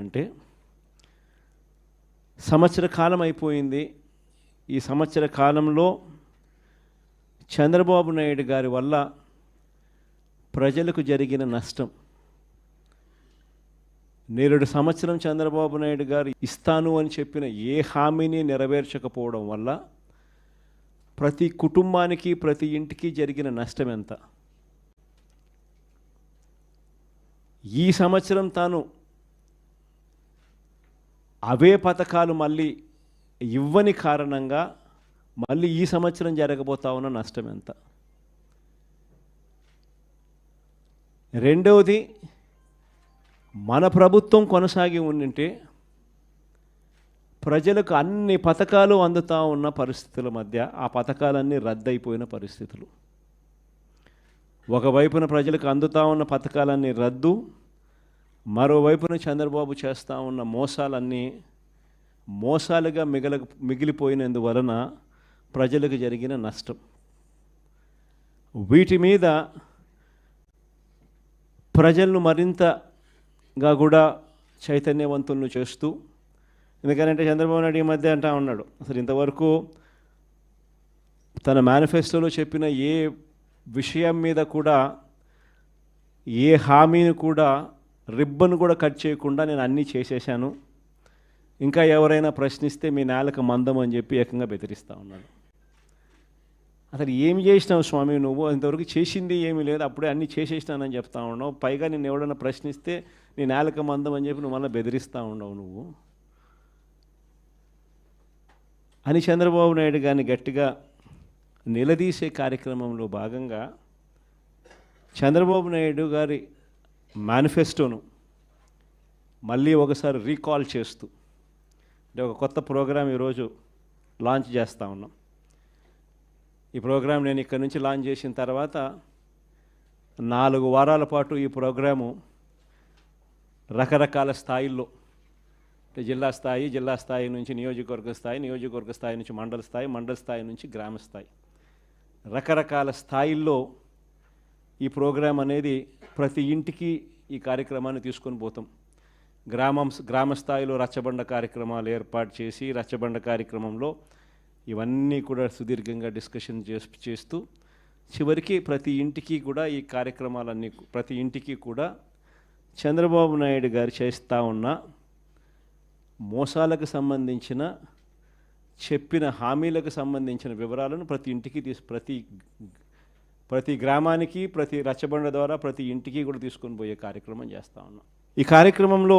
అంటే సంవత్సర కాలం అయిపోయింది. ఈ సంవత్సర కాలంలో చంద్రబాబు నాయుడు గారి వల్ల ప్రజలకు జరిగిన నష్టం. నేరుడు సంవత్సరం చంద్రబాబు నాయుడు గారు ఇస్తాను అని చెప్పిన ఏ హామీని నెరవేర్చకపోవడం వల్ల ప్రతి కుటుంబానికి ప్రతి ఇంటికి జరిగిన నష్టం ఎంత ఈ సంవత్సరం తాను అవే పథకాలు మళ్ళీ ఇవ్వని కారణంగా మళ్ళీ ఈ సంవత్సరం జరగబోతా ఉన్న నష్టం ఎంత? రెండవది మన ప్రభుత్వం కొనసాగి ఉండింటే ప్రజలకు అన్ని పథకాలు అందుతా ఉన్న పరిస్థితుల మధ్య ఆ పథకాలన్నీ రద్దయిపోయిన పరిస్థితులు. ఒకవైపున ప్రజలకు అందుతా ఉన్న పథకాలన్నీ రద్దు మరోవైపున చంద్రబాబు చేస్తూ ఉన్న మోసాలన్నీ మోసాలుగా మిగల మిగిలిపోయినందువలన ప్రజలకు జరిగిన నష్టం. వీటి మీద ప్రజలను మరింతగా కూడా చైతన్యవంతులను చేస్తూ ఎందుకంటే చంద్రబాబు నాయుడు ఈ మధ్య అంటా ఉన్నాడు అసలు ఇంతవరకు తన మేనిఫెస్టోలో చెప్పిన ఏ విషయం మీద కూడా ఏ హామీని కూడా రిబ్బన్ కూడా కట్ చేయకుండా నేను అన్నీ చేసేసాను. ఇంకా ఎవరైనా ప్రశ్నిస్తే మీ నేలకు మందం అని చెప్పి ఏకంగా బెదిరిస్తూ ఉన్నాడు. అసలు ఏం చేసినావు స్వామి నువ్వు? ఇంతవరకు చేసింది ఏమీ లేదు అప్పుడే అన్నీ చేసేసినానని చెప్తా ఉన్నావు. పైగా నేను ఎవడన్నా ప్రశ్నిస్తే నీ నేలకు మందం అని చెప్పి నువ్వు మళ్ళీ బెదిరిస్తూ ఉండవు నువ్వు. అని చంద్రబాబు నాయుడు గారిని గట్టిగా నిలదీసే కార్యక్రమంలో భాగంగా చంద్రబాబు నాయుడు గారి మేనిఫెస్టోను మళ్ళీ ఒకసారి రీకాల్ చేస్తూ అంటే ఒక కొత్త ప్రోగ్రాం ఈరోజు లాంచ్ చేస్తూ ఉన్నాం. ఈ ప్రోగ్రాం నేను ఇక్కడ నుంచి లాంచ్ చేసిన తర్వాత నాలుగు వారాల పాటు ఈ ప్రోగ్రాము రకరకాల స్థాయిల్లో అంటే జిల్లా స్థాయి జిల్లా స్థాయి నుంచి నియోజకవర్గ స్థాయి నియోజకవర్గ స్థాయి నుంచి మండల స్థాయి మండల స్థాయి నుంచి గ్రామ స్థాయి. రకరకాల స్థాయిల్లో ఈ ప్రోగ్రాం అనేది ప్రతి ఇంటికి ఈ కార్యక్రమాన్ని తీసుకొని పోతాం. గ్రామం గ్రామ స్థాయిలో రచ్చబండ కార్యక్రమాలు ఏర్పాటు చేసి రచ్చబండ కార్యక్రమంలో ఇవన్నీ కూడా సుదీర్ఘంగా డిస్కషన్ చేస్తూ చివరికి ప్రతి ఇంటికి కూడా ఈ కార్యక్రమాలన్నీ ప్రతి ఇంటికి కూడా చంద్రబాబు నాయుడు గారు చేస్తూ ఉన్న మోసాలకు సంబంధించిన చెప్పిన హామీలకు సంబంధించిన వివరాలను ప్రతి ఇంటికి తీసు ప్రతి ప్రతి గ్రామానికి ప్రతి రచ్చబండ ద్వారా ప్రతి ఇంటికి కూడా తీసుకొని పోయే కార్యక్రమం చేస్తూ ఉన్నాం. ఈ కార్యక్రమంలో